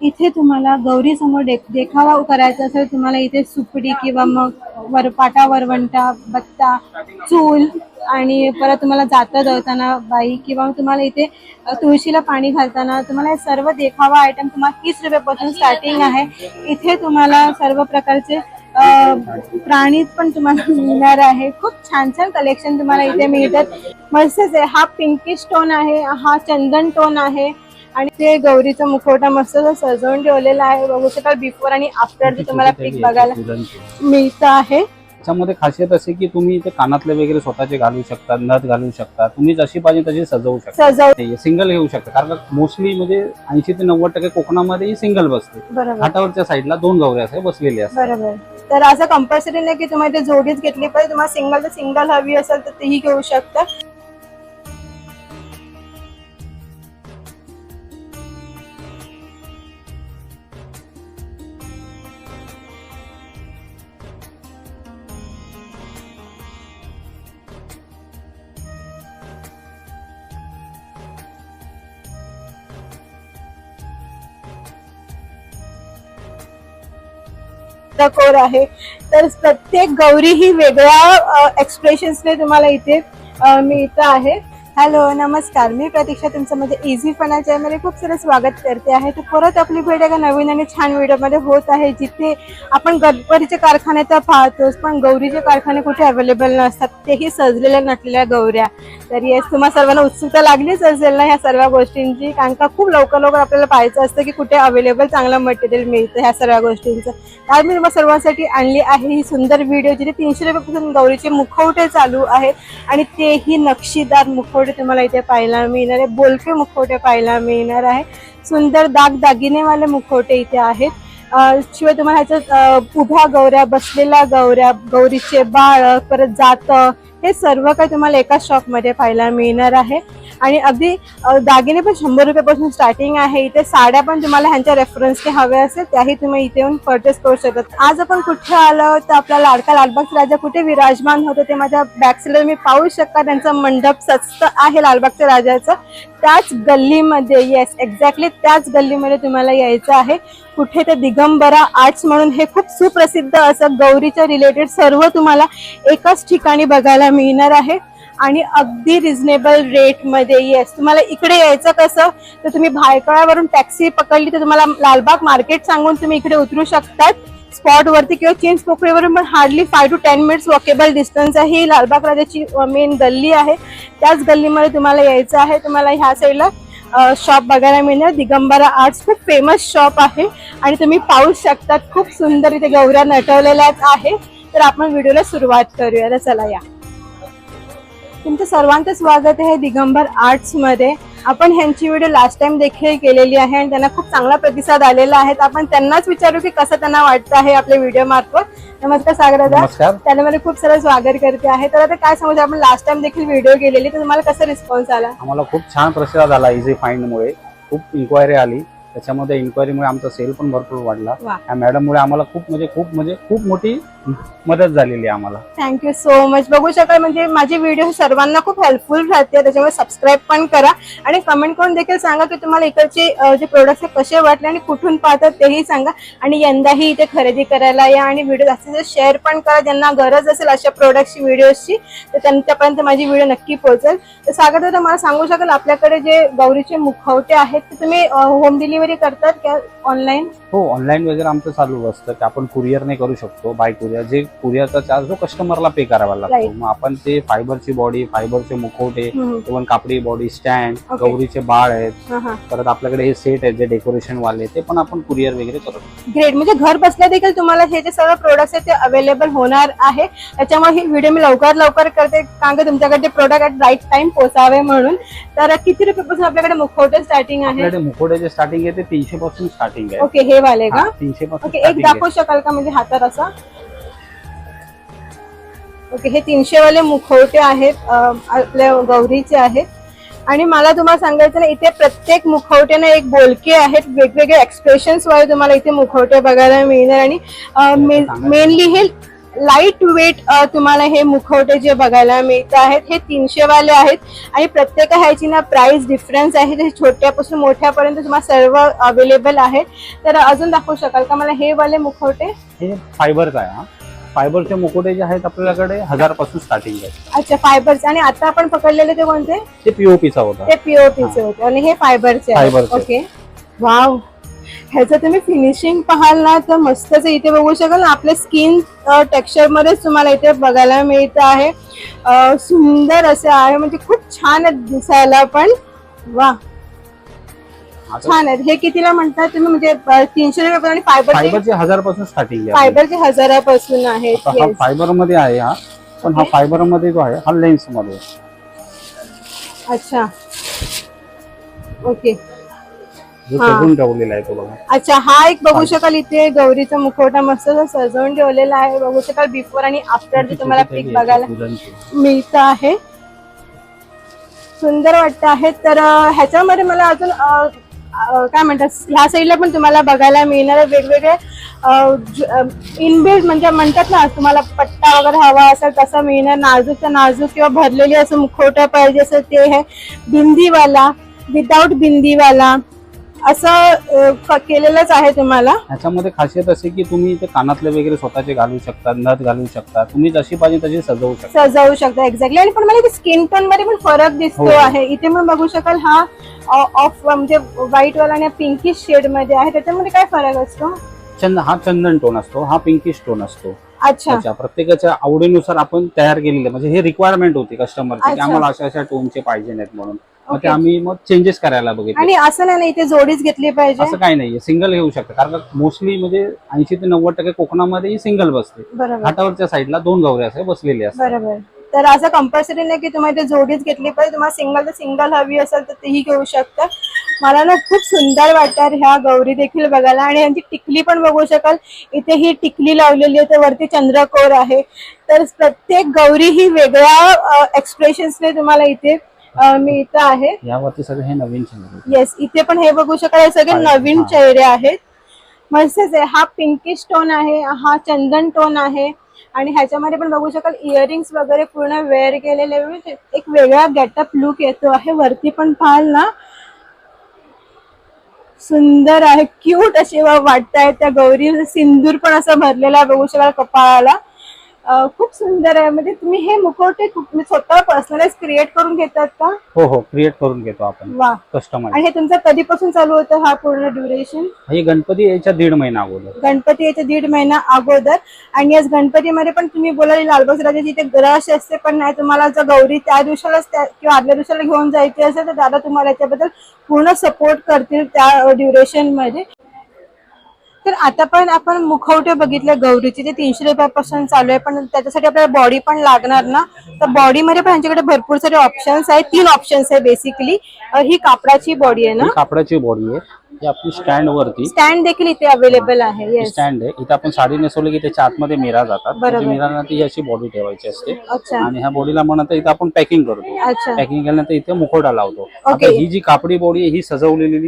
इथे तुम्हाला गौरी समोर दे देखावा करायचा असेल तुम्हाला इथे सुपडी किंवा मग वर पाटा वरवंटा बत्ता चूल आणि परत तुम्हाला जातं दळताना बाई किंवा तुम्हाला इथे तुळशीला पाणी घालताना तुम्हाला सर्व देखावा आयटम तुम्हाला तीस रुपयापासून स्टार्टिंग आहे. इथे तुम्हाला सर्व प्रकारचे प्राणी पण तुम्हाला मिळणार आहे. खूप छान छान कलेक्शन तुम्हाला इथे मिळतात. मस्तच आहे. हा पिंकिश टोन आहे हा चंदन टोन आहे. आणि ते गौरीचा मुखवटा मस्त सजवून ठेवलेला आहे. बघू शकाल बिफोर आणि आफ्टर जे तुम्हाला पिक बघायला मिळतं आहे. त्याच्यामध्ये खासियत असे की तुम्ही इथे कानातले वगैरे स्वतःचे घालू शकता नथ घालू शकता. तुम्ही जशी पाहिजे तशी सजवू शकता. सिंगल घेऊ शकता. कारण मोस्टली म्हणजे ऐंशी ते नव्वद टक्के कोकणामध्ये सिंगल बसते. घाटावरच्या साईडला दोन गौऱ्या असे बसलेले असतात. बरोबर. तर असं कंपल्सरी नाही की तुम्हाला ते जोडीच घेतली पाहिजे. तुम्हाला सिंगल तर सिंगल हवी असेल तर तेही घेऊ शकता. कोर आहे. तर प्रत्येक गौरी ही वेगळ्या एक्सप्रेशन्सने तुम्हाला इथे मिळतं आहे. हॅलो नमस्कार. मी प्रतीक्षा तुमचं म्हणजे इझी फना चॅनलमध्ये खूप सारं स्वागत करते आहे. तर परत आपली भेट एका नवीन आणि छान व्हिडिओमध्ये होत आहे जिथे आपण गणपतीचे कारखाने तर पाहतोच पण गौरीचे कारखाने कुठे अवेलेबल नसतात तेही सजलेल्या नटलेल्या गौऱ्या. तर येस तुम्हा सर्वांना उत्सुकता लागलीच असेल ना ह्या सर्व गोष्टींची? कारण का खूप लवकर लवकर आपल्याला पाहायचं असतं की कुठे अवेलेबल चांगलं मटेरियल मिळतं ह्या सर्व गोष्टींचं. आज मी तुम्हाला सर्वांसाठी आणली आहे ही सुंदर व्हिडिओ जिथे तीनशे रुपयापासून गौरीचे मुखवटे चालू आहेत आणि तेही नक्षीदार मुखवटे तुम्हाला इथे पाहायला मिळणार आहे. बोलके मुखवटे पाहायला मिळणार आहे. सुंदर दागदागिनेवाले मुखवटे इथे आहेत. शिवाय तुम्हाला ह्याच्यात उभ्या गौऱ्या बसलेल्या गौऱ्या गौरीचे बाळ परत जातं हे सर्व काही तुम्हाला एका शॉपमध्ये पाहायला मिळणार आहे. आणि अगदी दागिने पण शंभर रुपयापासून स्टार्टिंग आहे. इथे साड्या पण तुम्हाला ह्यांच्या रेफरन्सने हव्या असेल त्याही तुम्ही इथे येऊन परचेस करू शकता आज आपण कुठे आलो तर आपला लाडका लालबागचा राजा कुठे विराजमान होतो ते माझ्या बॅक साईडला तुम्ही पाहू शकता. त्यांचा मंडप सस्त आहे लालबागच्या राजाचं. त्याच गल्लीमध्ये येस एक्झॅक्टली त्याच गल्लीमध्ये तुम्हाला यायचं आहे. कुठे ते दिगंबरा आर्ट्स म्हणून हे खूप सुप्रसिद्ध असं गौरीच्या रिलेटेड सर्व तुम्हाला एकाच ठिकाणी बघायला मिळणार आहे. आणि अगदी रिझनेबल रेटमध्ये येस तुम्हाला इकडे यायचं कसं? तर तुम्ही भायकळावरून टॅक्सी पकडली तर तुम्हाला लालबाग मार्केट सांगून तुम्ही इकडे उतरू शकतात. स्पॉट वरती किंवा चिंच पोखरीवरून पण hardly five to ten minutes walkable distance आहे. ही लालबाग राजाची uh, मेन गल्ली आहे. त्याच गल्लीमध्ये तुम्हाला यायचं आहे. तुम्हाला ह्या साईडला शॉप बघायला मिळणार. दिगंबरा आर्ट्स खूप फेमस शॉप आहे. आणि तुम्ही पाहू शकतात खूप सुंदर इथे गौऱ्या नटवलेल्याच आहे. तर आपण व्हिडिओला सुरुवात करूया. चला या. तुमचं सर्वांचं स्वागत आहे दिगंबर आर्ट्समध्ये. आपण ह्यांची व्हिडिओ लास्ट टाइम देखील केलेली आहे आणि त्यांना खूप चांगला प्रतिसाद आलेला आहे. आपण त्यांनाच विचारू की कसं त्यांना वाटतं आहे आपल्या व्हिडिओ मार्फत. नमस्कार सागरदा. नमस्कार. त्यामध्ये खूप सारं स्वागत करते आहे. तर आता काय सांगू आपण लास्ट टाइम देखील व्हिडिओ केलेली तर तुम्हाला कसा रिस्पॉन्स आला? आम्हाला खूप छान प्रतिसाद आला इझी फाइंडमुळे खूप इन्क्वायरी आली. त्याच्यामध्ये इन्क्वायरीमुळे आमचा सेल पण भरपूर वाढला. या मॅडममुळे आम्हाला खूप म्हणजे खूप म्हणजे खूप मोठी मदत झालेली आहे आम्हाला. थँक्यू सो मच बघू शकाल म्हणजे माझी व्हिडिओ सर्वांना खूप हेल्पफुल राहते त्याच्यामुळे सबस्क्राईब पण करा. आणि कमेंट करून देखील सांगा की तुम्हाला इकडचे जे प्रोडक्ट्स कसे वाटले आणि कुठून पाहतात तेही सांगा. आणि यंदाही इथे खरेदी करायला या आणि व्हिडिओ जास्तीत जास्त शेअर पण करा. ज्यांना गरज असेल अशा प्रोडक्टची व्हिडिओची तर त्यांच्यापर्यंत माझी व्हिडिओ नक्की पोहोचेल. तर सागर मला सांगू शकाल आपल्याकडे जे गौरीचे मुखवटे आहेत ते तुम्ही होम डिलिव्हरी करतात का ऑनलाईन हो ऑनलाईन वगैरे आमचं चालू असतं. की आपण कुरिअरने करू शकतो बाय कुरिअर जे कुरिअरचा चार्ज जो कस्टमरला पे करावा लागतो. Right. मग आपण ते फायबरची बॉडी फायबरचे मुखवटे इव्हन कापडी बॉडी स्टँड Okay. गौरीचे बाळ आहेत. परत आपल्याकडे हे सेट आहेत जे डेकोरेशन वाले ते पण आपण कुरिअर वगैरे करतो ग्रेट म्हणजे घर बसल्या देखील तुम्हाला हे जे सर्व प्रोडक्ट्स आहेत ते अवेलेबल होणार आहे. त्याच्यामुळे ही व्हिडिओ मी लवकर लवकर करते. कारण की तुमच्याकडे ते प्रोडक्ट ऍट राईट टाइम पोहोचावे म्हणून. तर किती रुपयापासून आपल्याकडे मुखवटे स्टार्टिंग आहे? आपल्याकडे मुखवट्याचे स्टार्टिंग आहे ते तीनशे पासून स्टार्टिंग आहे. ओके हे वाले का? तीनशे पासून ओके एक starting. दाखवू शकाल का म्हणजे हातात असा? ओके हे तीनशे वाले मुखवटे आहेत अं, आपल्या गौरीचे आहेत. आणि मला तुम्हाला सांगायचं ना इथे प्रत्येक मुखवट्याने एक बोलके आहेत वेगवेगळे एक्सप्रेशन्स वाले तुम्हाला इथे मुखवटे बघायला मिळणार. आणि मेनली हे लाइट वेट तुम्हाला हे मुखवटे जे बघायला मिळत आहेत हे तीनशे वाले आहेत. आणि प्रत्येक ह्याची ना प्राइस डिफरन्स आहे. ते छोट्यापासून मोठ्यापर्यंत तुम्हाला सर्व अवेलेबल आहे. तर अजून दाखवू शकाल का मला हे वाले मुखवटे? हे फायबरचा आहे हा. फायबरचे मुकुटे जे आहेत आपल्याकडे हजारपासून स्टार्टिंग आहे. अच्छा फायबरचे आणि आता आपण पकडलेले ते कोणते? ते पीओपीचा होता. ते पीओपीचे होते. आणि हे फायबरचे फायबरचे. ओके वाव ह्याचं तुम्ही फिनिशिंग पाहाल ना तर मस्तच आहे. इथे बघू शकाल ना आपल्या स्किन टेक्स्चर मध्येच तुम्हाला इथे बघायला मिळत आहे. सुंदर असं आहे. म्हणजे खूप छान आहे दिसायला पण. वा छान आहेत हे कितीला म्हणतात तुम्ही? म्हणजे तीनशे रुपये आणि फायबरचे फायबरचे हजारपासून स्टार्टिंग आहे. फायबरचे हजारापासून आहेत हा yes. फायबरमध्ये आहे हा. पण हा. फायबरमध्ये जो आहे हा लेन्समध्ये आहे. अच्छा. ओके जो हा. सजून ठेवलेला आहे तो बघा. अच्छा हा एक बघू शकाल इथे गौरीचा मुखवटा मस्त सजवून ठेवलेला आहे. बघू शकाल बिफोर आणि आफ्टर तुम्हाला पिक बघायला. मिळत आहे. सुंदर वाटत आहे. तर ह्याच्यामध्ये मला अजून काय म्हणतात ह्या साईडला पण तुम्हाला बघायला मिळणार वेगवेगळे इनबिल्ड म्हणजे म्हणतात ना तुम्हाला पट्टा वगैरे हवा असेल तसा मिळणार. नाजूक तर नाजूक किंवा भरलेली असं मुखवटा पाहिजे असं ते आहे. बिंदीवाला विदाऊट बिंदीवाला. असं केलेलंच आहे तुम्हाला ह्याच्यामध्ये खासियत असे की तुम्ही ते कानातले वगैरे स्वतःचे घालू शकता नथ घालू शकता. तुम्ही जशी पाहिजे तशी सजवू शकता. सजवू शकता एक्झॅक्टली आणि पण मला इथे स्किन टोनमध्ये पण फरक दिसतो हो. आहे. इथे पण बघू शकाल हा ऑफ म्हणजे व्हाईट वाला आणि पिंकिश शेडमध्ये आहे. त्याच्यामध्ये काय फरक असतो? चंद हा चंदन टोन असतो हा पिंकिश टोन असतो. अच्छा. प्रत्येकाच्या आवडीनुसार आपण तयार केलेले म्हणजे हे रिक्वायरमेंट होती कस्टमरची. आम्हाला अशा अशा टोनचे पाहिजे नाहीत म्हणून. मग ते. आम्ही मग चेंजेस करायला बघितले. आणि असं नाही ना इथे जोडीच घेतली पाहिजे. असं काही नाहीये. सिंगल घेऊ शकता. कारण मोस्टली म्हणजे ऐंशी ते नव्वद टक्के कोकणामध्ये ही सिंगल बसते. बरोबर. घाटावरच्या साईडला दोन गौऱ्या असे बसलेले असतात. बरोबर. तर असं कंपल्सरी नाही की तुम्हाला इथे जोडीच घेतली पाहिजे. तुम्हाला सिंगल तर सिंगल हवी असेल तर तेही घेऊ शकता. मला ना खूप सुंदर वाटतात ह्या गौरी देखील बघायला. आणि यांची टिकली पण बघू शकाल. इथे ही टिकली लावलेली आहे. तर वरती चंद्रकोर आहे. तर प्रत्येक गौरी ही वेगळ्या एक्सप्रेशन्सने तुम्हाला इथे अ, मिळत आहे. यावरती सगळे हे नवीन चेंजेस येस इथे पण हे बघू शकाल हे सगळे आहे, नवीन. चेहरे आहेत. मस्तच आहे हा पिंकिश टोन आहे हा चंदन टोन आहे. आणि ह्याच्यामध्ये पण बघू शकाल इयरिंग्स वगैरे पूर्ण वेअर केलेले म्हणजे एक वेगळा गेटअप लुक येतो आहे. वरती पण पाहाल ना. सुंदर आहे क्यूट असे वाटत आहेत त्या गौरी. सिंदूर पण असं भरलेला आहे बघू शकाल कपाळाला. खूप सुंदर आहे. म्हणजे तुम्ही हे मुखवटे तुम्ही स्वतः पर्सनलाइज क्रिएट करून घेतात का? हो हो. क्रिएट करून घेतो आपण. वा. कस्टमाइज आणि हे तुमचं कधीपासून चालू होतं हा पूर्ण ड्युरेशन हे गणपती याच्या दीड महिना अगोदर. गणपती याच्या दीड महिना अगोदर. आणि याच गणपतीमध्ये पण तुम्ही बोलाल लालबाग राजाची इथे रश असते पण नाही तुम्हाला जर गौरी त्या दिवसालाच त्या किंवा आदल्या दिवसाला घेऊन जायची असेल तर दादा तुम्हाला याच्याबद्दल पूर्ण सपोर्ट करतील त्या ड्युरेशनमध्ये. तर आता पण आपण मुखवटे बघितले गौरीचे ते तीनशे रुपयापासून चालू आहे पण त्याच्यासाठी आपल्याला बॉडी पण लागणार ना? तर बॉडीमध्ये पण यांच्याकडे भरपूर सारे ऑप्शन्स आहेत. तीन ऑप्शन्स आहे बेसिकली ही कापडाची बॉडी आहे ना? कापडाची बॉडी आहे. ही आपली स्टँड वरती. स्टँड देखील इथे अवेलेबल आहे येस स्टँड आहे. इथे आपण साडी नेसवली की त्याच्या आतमध्ये मिरा जातात. बरोबर. मिरांना ती अशी बॉडी ठेवायची असते. अच्छा. आणि ह्या बॉडीला म्हणत इथे आपण पॅकिंग करतो. अच्छा. पॅकिंग केल्यानंतर इथे मुखवटा लावतो. आता. ही जी कापडी बॉडी आहे ही सजवलेली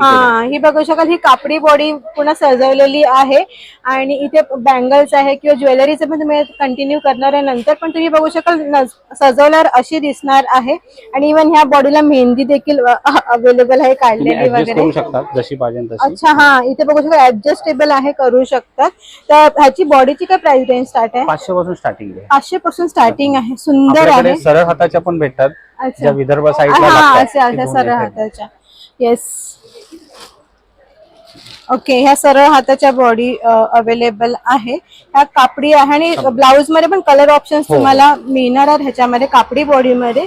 हा ही बघू शकाल ही कापडी बॉडी पुन्हा सजवलेली आहे. आणि इथे बँगल्स आहे किंवा ज्वेलरीचं पण तुम्ही कंटिन्यू करणार आहे नंतर. पण तुम्ही बघू शकाल सजवल्यावर अशी दिसणार आहे. आणि इव्हन ह्या बॉडीला मेहंदी देखील अवेलेबल आहे काढलेली वगैरे. जशी पाहिजे अच्छा हा इथे बघू शकाल ऍडजस्टेबल आहे करू शकतात तर ह्याची बॉडीची काय प्राइस रेंज स्टार्ट आहे? पाचशे पासून स्टार्टिंग आहे. पाचशे पासून स्टार्टिंग आहे. सुंदर आहे. सरळ हाताच्या पण भेटतात. विदर्भ दोन सरळ. हाताच्या. येस ओके ह्या सरळ हाताच्या बॉडी अवेलेबल आहे. ह्या कापडी आहे आणि ब्लाऊजमध्ये पण कलर ऑप्शन्स हो. तुम्हाला मिळणार आहेत ह्याच्यामध्ये कापडी बॉडी मध्ये.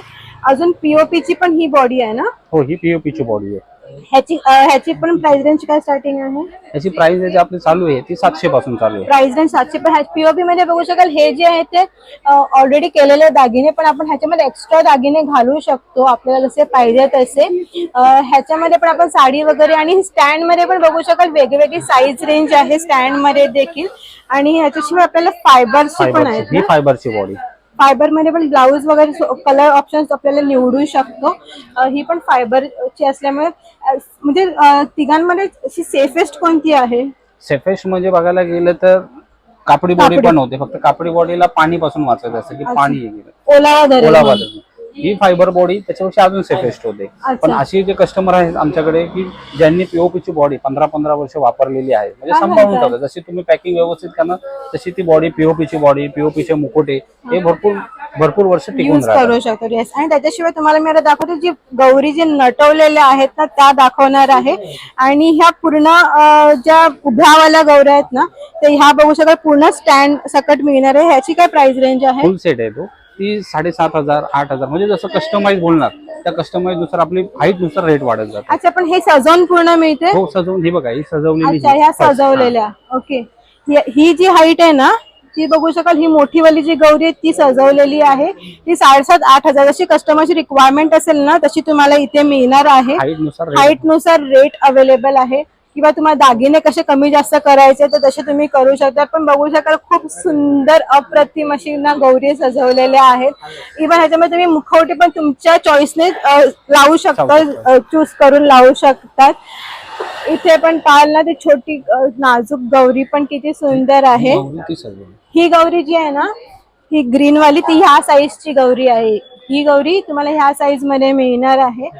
अजून पीओपी ची पण ही बॉडी आहे ना? हो ही पीओपी ची बॉडी आहे. ह्याची अ, ह्याची पण प्राइस रेंज काय स्टार्टिंग आहे? याची प्राइस जी आपली चालू आहे ती सातशे पासून चालू आहे. प्राइस रेंज सातशे पण पीओपी मध्ये बघू शकाल हे जे आहे ते ऑलरेडी केलेले दागिने पण आपण ह्याच्यामध्ये एक्स्ट्रा दागिने घालू शकतो. आपल्याला जसे पाहिजे तसे. अ, ह्याच्यामध्ये पण आपण साडी वगैरे आणि स्टँडमध्ये पण बघू शकाल वेगवेगळी साईज रेंज आहे स्टँडमध्ये देखील. आणि ह्याच्याशिवाय आपल्याला फायबरची पण आहेत फायबरची ही फायबरची बॉडी फायबरमध्ये पण ब्लाऊज वगैरे कलर ऑप्शन्स आपल्याला निवडू शकतो ही पण फायबरची असल्यामुळे म्हणजे तिघांमध्ये अशी सेफेस्ट कोणती आहे सेफेस्ट म्हणजे बघायला गेलं तर कापडी बॉडी. पण होते फक्त कापडी बॉडीला पाणी पासून वाचायचं असतं की. पाणी ओलावा धरेल ओला म्हणून. वाजत ही फायबर बॉडी त्याच्यापेक्षा अजून सेफेस्ट होते. पण असे जे कस्टमर आहेत आमच्याकडे की ज्यांनी पीओपी ची बॉडी पंधरा पंधरा वर्ष वापरलेली आहे म्हणजे सांभाळून? ठेवतात जशी तुम्ही पॅकिंग व्यवस्थित करणार तशी ती बॉडी पीओपी ची बॉडी पीओपी चे मुकुटे हे भरपूर भरपूर वर्ष टिकून करू शकतो. येस आणि त्याच्याशिवाय तुम्हाला मी आता दाखवते जी गौरी जे नटवलेल्या आहेत ना त्या दाखवणार आहे. आणि ह्या पूर्ण ज्या उभ्यावाल्या गौऱ्या आहेत ना ते ह्या बघू शकाल पूर्ण स्टँड सकट मिळणार आहे. ह्याची काय प्राइस रेंज आहे? फुल सेट आहे तो. ती साडेसात हजार आठ हजार. म्हणजे जसं कस्टमाइज बोलणार त्या कस्टमाइजनुसार आपली हाईटनुसार रेट वाढत जातो. अच्छा पण हे सजवून पूर्ण मिळते? हो सजवून ही बघा ही सजवलेली अच्छा. ह्या. सजवलेल्या. ओके. ही- जी हाईट आहे ना ती बघू शकाल ही मोठी वाली जी गौरी आहे ती सजवलेली आहे. ती साडेसात आठ हजार. जशी कस्टमरची रिक्वायरमेंट असेल ना तशी तुम्हाला इथे मिळणार आहे. हाईटनुसार rate. हाईटनुसार रेट अवेलेबल आहे. किंवा तुम्हाला दागिने कसे कमी जास्त करायचे तर तसे तुम्ही करू शकता. पण बघू शकाल खूप सुंदर अप्रतिम अशी ना गौरी सजवलेल्या आहेत. इव्हन ह्याच्यामध्ये तुम्ही मुखवटे पण तुमच्या चॉईसने लावू शकता चूज करून लावू शकतात. इथे पण पाहाल ना ती छोटी नाजूक गौरी पण किती सुंदर आहे. ही गौरी जी आहे ना ही ग्रीन वाली ती ह्या साईजची गौरी आहे. ही गौरी तुम्हाला ह्या साईजमध्ये मिळणार आहे.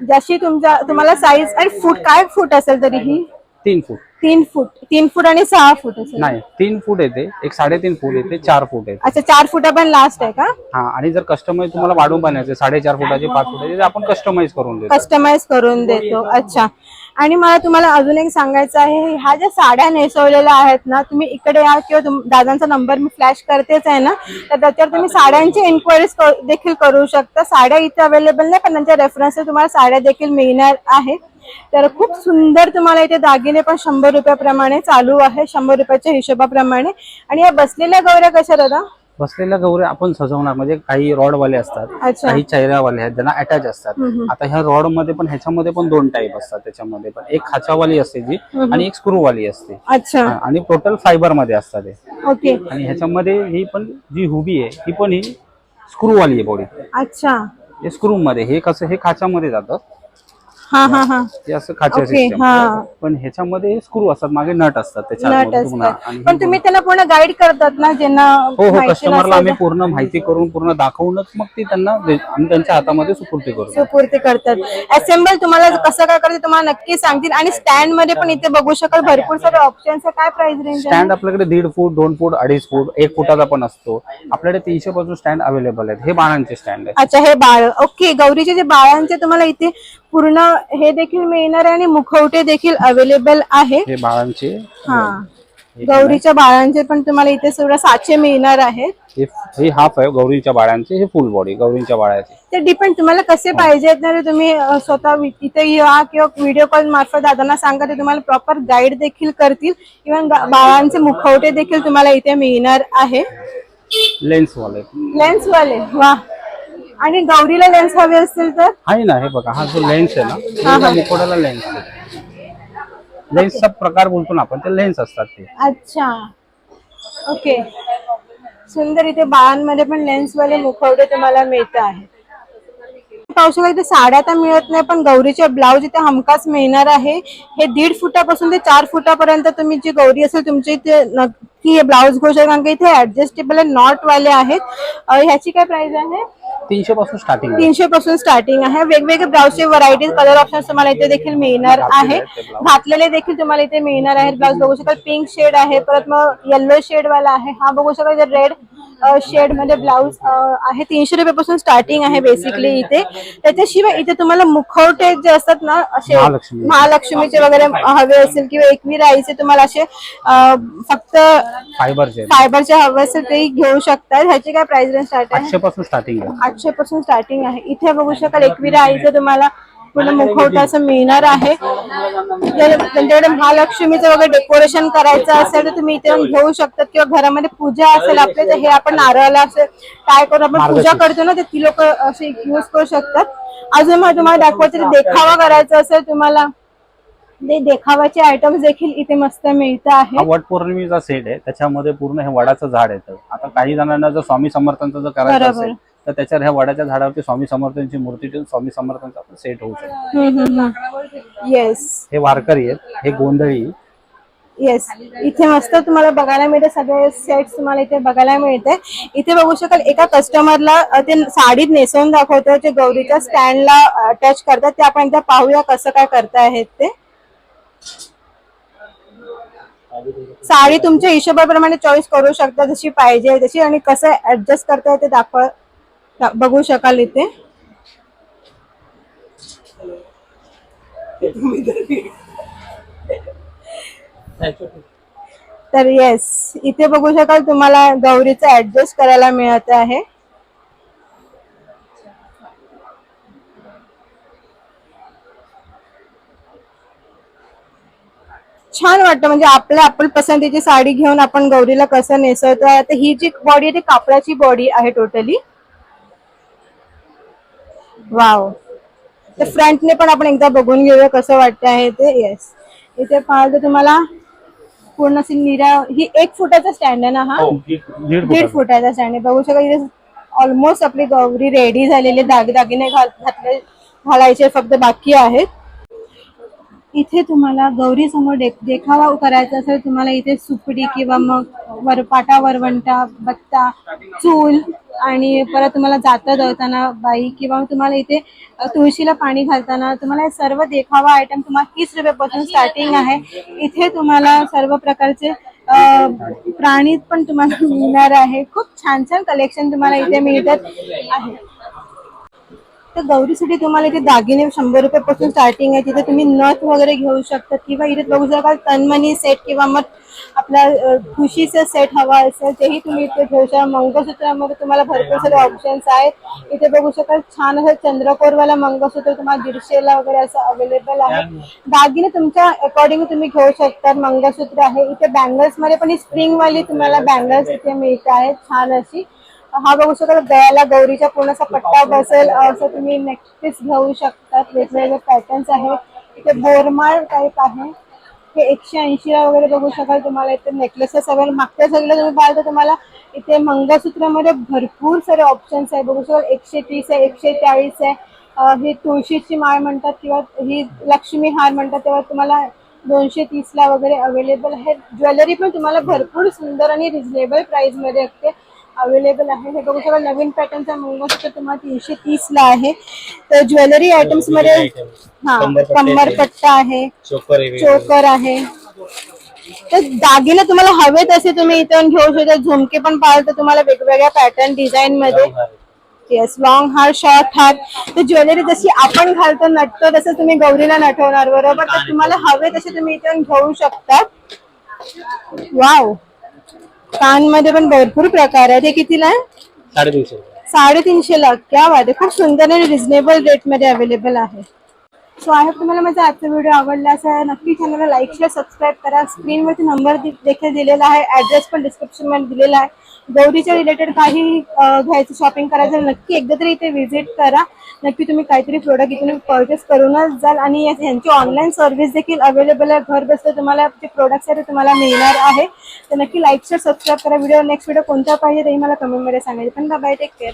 जशी तुमच्या तुम्हाला साईज आणि फूट काय फूट असेल तरी ही? तीन फूट तीन फूट तीन फूट आणि सहा फूट असेल. नाही तीन फूट येते. एक साडेतीन फूट येते चार फूट येते. अच्छा चार फुटा पण लास्ट आहे का? हा आणि जर कस्टमाइज तुम्हाला वाढून बनायचे साडेचार फुटाचे पाच फुटाचे ते आपण कस्टमाइज करून देतो. कस्टमाइज करून देतो. अच्छा. आणि मला तुम्हाला अजून एक सांगायचं आहे ह्या ज्या साड्या नेसवलेल्या आहेत ना तुम्ही इकडे या किंवा दादांचा नंबर मी फ्लॅश करतेच आहे ना तर त्याच्यावर तुम्ही साड्यांची इन्क्वायरीज देखील करू शकता. साड्या इथे अवेलेबल नाही पण त्यांच्या रेफरन्स तुम्हाला साड्या देखील मिळणार आहे तर खूप सुंदर तुम्हाला इथे दागिने पण शंभर रुपयाप्रमाणे चालू आहे शंभर रुपयाच्या हिशोबाप्रमाणे. आणि या बसलेल्या गौऱ्या कशा दादा? बसलेल्या गौऱ्या आपण सजवणार. म्हणजे काही रॉड वाले असतात काही चेहऱ्यावाले आहेत ज्यांना अटॅच असतात. आता ह्या रॉडमध्ये पण ह्याच्यामध्ये पण दोन टाईप असतात त्याच्यामध्ये. पण एक खाचावाली असते जी. आणि एक स्क्रू वाली असते. अच्छा. आणि टोटल फायबरमध्ये असतात ओके. आणि ह्याच्यामध्ये ही पण जी हुबी आहे ही पण ही स्क्रू वाली आहे बॉडी अच्छा. हे स्क्रू मध्ये हे कसं हे खाच्यामध्ये जातं. हा हा हा. हे असं खाच्या ओके सिस्टम पण ह्याच्यामध्ये स्क्रू असतात मागे नट असतात त्याच्या नट आतमध्ये पुन्हा. असतात. आणि पण तुम्ही त्यांना पूर्ण गाईड करतात ना ज्यांना हो हो माहिती कस्टमरला आम्ही पूर्ण माहिती करून पूर्ण दाखवूनच मग ती त्यांना दे- आम्ही त्यांच्या हातामध्ये सुपूर्ती करू. सुपूर्ती करतात. असेंबल तुम्हाला कसं काय करायचं तुम्हाला नक्की सांगतील. आणि स्टँडमध्ये पण इथे बघू शकाल भरपूर सारे ऑप्शन्स काय प्राइस रेंज स्टँड आपल्याकडे दीड फूट दोन फूट अडीच फूट एक फुटाचा पण असतो. आपल्याकडे तीनशे पासून स्टँड अवेलेबल आहेत. हे बाणांचे स्टँड आहे अच्छा हे बाळ. ओके गौरीचे जे बाळांचे तुम्हाला इथे पूर्ण हे देखील मिळणार आहे आणि मुखवटे देखील अवेलेबल आहे. हे बाळांचे. हा. गौरीच्या बाळांचे पण तुम्हाला इथे सगळं साचे मिळणार आहेत हे हे हाफ आहे गौरीच्या बाळांचे हे फुल बॉडी गौरीच्या बाळाचे. ते डिपेंड तुम्हाला कसे पाहिजेत ना ते तुम्ही अ, स्वतः वि- इथे या किंवा व्हिडिओ कॉल मार्फत दादांना सांगा ते तुम्हाला प्रॉपर गाईड देखील करतील. इव्हन बाळांचे मुखवटे देखील तुम्हाला इथे मिळणार आहे. लेन्स वाले. लेन्स वाले. वा आणि गौरीला लेन्स हवे असतील तर? आहे ना हे बघा हा जो लेन्स आहे ना हे या मुकोडाला लेन्स लेन्सचा प्रकार बोलतो ना आपण ते लेन्स असतात ते. अच्छा. ओके सुंदर इथे बाळांमध्ये पण लेन्स वाले मुखवटे तुम्हाला मिळत आहे पाहू शकता इथे साड्या तर मिळत नाही पण गौरीचे ब्लाऊज इथे हमखास मिळणार आहे. हे दीड फुटापासून ते चार फुटापर्यंत तुम्ही जी गौरी असेल तुमची इथे नक्की हे ब्लाऊज घेऊ शकता कारण की इथे ऍडजस्टेबल नॉट वाले आहेत. अं, ह्याची काय प्राइस आहे? तीनशे पासून स्टार्टिंग आहे. तीनशे पासून स्टार्टिंग आहे. वेगवेगळे ब्लाऊजचे व्हरायटीज कलर ऑप्शन तुम्हाला इथे देखील मिळणार आहे. घातलेले देखील तुम्हाला इथे मिळणार आहेत ब्लाऊज बघू शकाल पिंक शेड आहे परत मग येल्लो शेड वाला आहे. हा बघू शकाल रेड शेडमध्ये ब्लाऊज आहे तीनशे रुपयापासून स्टार्टिंग आहे बेसिकली इथे. त्याच्याशिवाय इथे तुम्हाला मुखवटे जे असतात ना असे महालक्ष्मी. महालक्ष्मीचे वगैरे हवे असेल किंवा एकवीर आईचे तुम्हाला असे फक्त फायबरचे फायबरचे हवे असेल ते घेऊ शकतात ह्याची काय प्राइस रेंज स्टार्ट आहे? आठशे पासून स्टार्टिंग आहे. आठशे पासून स्टार्टिंग आहे. इथे बघू शकाल एकविरा आईचं तुम्हाला पूर्ण मुखवटा असं मिळणार आहे. जर त्यांच्याकडे महालक्ष्मीचं वगैरे डेकोरेशन करायचं असेल तर तुम्ही इथे येऊन घेऊ शकतात किंवा घरामध्ये पूजा असेल आपल्या तर हे आपण नारळाला असे काय करून आपण पूजा करतो ना तर ती लोक असे युज करू शकतात. अजून मग तुम्हाला दाखवायचं देखावा करायचा असेल तुम्हाला ते देखावाचे आयटम्स देखील इथे मस्त मिळत आहे हा वट पौर्णिमेचा सेट आहे. त्याच्यामध्ये पूर्ण हे वडाचं झाड येतं. आता काही जणांना जर स्वामी समर्थांचं जर करायचं. असेल तर त्याच्यावर ह्या वडाच्या झाडावरती स्वामी समर्थांची मूर्ती ठेवून स्वामी समर्थांचा आपण सेट होऊ शकतो. येस हे वारकरी आहेत हे गोंधळी. येस इथे मस्त तुम्हाला बघायला मिळते सगळे सेट तुम्हाला इथे बघायला मिळते. इथे बघू शकाल एका कस्टमरला ते साडीत नेसवून दाखवतो जे गौरीच्या स्टँडला अटॅच करतात ते आपण एकदा पाहूया कसं काय करता आहेत ते. साडी तुमच्या हिशोबाप्रमाणे चॉईस करू शकता जशी पाहिजे तशी आणि कसं ऍडजस्ट करता येते दाखवा बघू शकाल इथे. तर येस इथे बघू शकाल तुम्हाला गौरीचं ऍडजस्ट करायला मिळत आहे. छान वाटतं म्हणजे आपल्या आपण पसंतीची साडी घेऊन आपण गौरीला कसं नेसवतो आता ही जी बॉडी आहे ती कापडाची बॉडी आहे टोटली वाव. तर फ्रंटने पण आपण एकदा बघून घेऊया कसं वाटतं आहे ते. येस इथे पाहाल तर तुम्हाला पूर्ण अशी निरा ही एक फुटाचा स्टँड आहे ना हा? दीड दीड फुटाचा. स्टँड आहे. बघू शकाल इथे ऑलमोस्ट आपली गौरी रेडी झालेली दाग दागिने घातले घालायचे फक्त बाकी आहेत. इथे तुम्हाला गौरी समोर देखावा करायचा असेल तुम्हाला इथे सुपडी किंवा मग वर पाटा वरवंटा बत्ता चूल आणि परत तुम्हाला जातं दळताना बाई किंवा तुम्हाला इथे तुळशीला पाणी घालताना तुम्हाला हे सर्व देखावा आयटम तुम्हाला तीस रुपयापासून स्टार्टिंग आहे. इथे तुम्हाला सर्व प्रकारचे प्राणी पण तुम्हाला मिळणार आहे. खूप छान छान कलेक्शन तुम्हाला इथे मिळतात. आहे. तर गौरीसाठी तुम्हाला इथे दागिने शंभर रुपयापासून स्टार्टिंग आहे. तिथे तुम्ही नथ वगैरे घेऊ शकता किंवा इथे बघू शकाल तन्मनी सेट किंवा मग आपला अ, ठुशीचा सेट हवा असेल तेही तुम्ही इथे घेऊ शकता. मंगळसूत्रामध्ये तुम्हाला भरपूर सारे ऑप्शन्स आहेत. इथे बघू शकाल छान असं चंद्रकोरवाला मंगळसूत्र तुम्हाला दीडशेला वगैरे असं अवेलेबल आहे. दागिने तुमच्या अकॉर्डिंग तुम्ही घेऊ शकता. मंगळसूत्र आहे. इथे बँगल्समध्ये पण ही स्प्रिंग वाली तुम्हाला बँगल्स इथे मिळत आहेत. छान अशी. हा बघू शकाल दयाला गौरीचा पूर्ण असा पट्टा बसेल असं तुम्ही नेकपीस घेऊ शकतात. वेगवेगळे पॅटर्न्स आहेत. इथे बोरमाळ टाईप आहे. हे एकशे ऐंशीला वगैरे बघू शकाल तुम्हाला. इथे नेकलेसेस वगैरे मागच्या सगळं तुम्ही पाहाल तर तुम्हाला इथे मंगळसूत्रामध्ये भरपूर सारे ऑप्शन्स आहे बघू शकाल एकशे तीस आहे एकशे चाळीस आहे. ही तुळशीची माळ म्हणतात किंवा ही लक्ष्मी हार म्हणतात तेव्हा तुम्हाला दोनशे तीसला वगैरे अवेलेबल आहे ज्वेलरी पण तुम्हाला भरपूर सुंदर आणि रिझनेबल प्राईसमध्ये असते. अवेलेबल आहे. हे बघू शकाल नवीन पॅटर्नचा मंगळसूत्र तुम्हाला तीनशे तीस ला आहे. तर ज्वेलरी आयटम्समध्ये हा कमरपट्टा आहे. चोकर आहे. तर दागिने तुम्हाला हवे तसे तुम्ही इथून घेऊ शकता. झुमके पण पाहाल तर तुम्हाला वेगवेगळ्या पॅटर्न डिझाईन मध्ये. येस लॉंग हार शॉर्ट हार तर ज्वेलरी जशी आपण घालतो नटतो तसं तुम्ही गौरीला नटवणार. बरोबर? तर तुम्हाला हवे तसे तुम्ही इथून घेऊ शकता. वाव कानमध्ये पण भरपूर प्रकार आहेत. हे कितीला आहे? साडेतीनशे साडेतीनशे ला क्या आहे. खूप सुंदर आणि रिझनेबल रेटमध्ये अवेलेबल आहे. सो आय होप तुम्हाला माझा आजचा व्हिडिओ आवडला असा नक्की चॅनलला लाईक शेअर सबस्क्राईब करा. स्क्रीनवरती नंबर देखील दिलेला आहे. ऍड्रेस पण डिस्क्रिप्शनमध्ये दिलेला आहे. गौरीच्या रिलेटेड काही घ्यायचं शॉपिंग करायचं नक्की एकदा तरी इथे व्हिजिट करा. नक्की तुम्ही काहीतरी प्रोडक्ट इथून परचेस करूनच जाल. आणि यांची ऑनलाईन सर्व्हिस देखील अवेलेबल आहे. घर बसल्या तुम्हाला जे प्रोडक्ट्स आहे ते तुम्हाला मिळणार आहे. तर नक्की लाईक शेअर सबस्क्राईब करा. व्हिडिओ नेक्स्ट व्हिडिओ कोणता पाहिजे तेही मला कमेंटमध्ये सांगायचे. पण बाय टेक केअर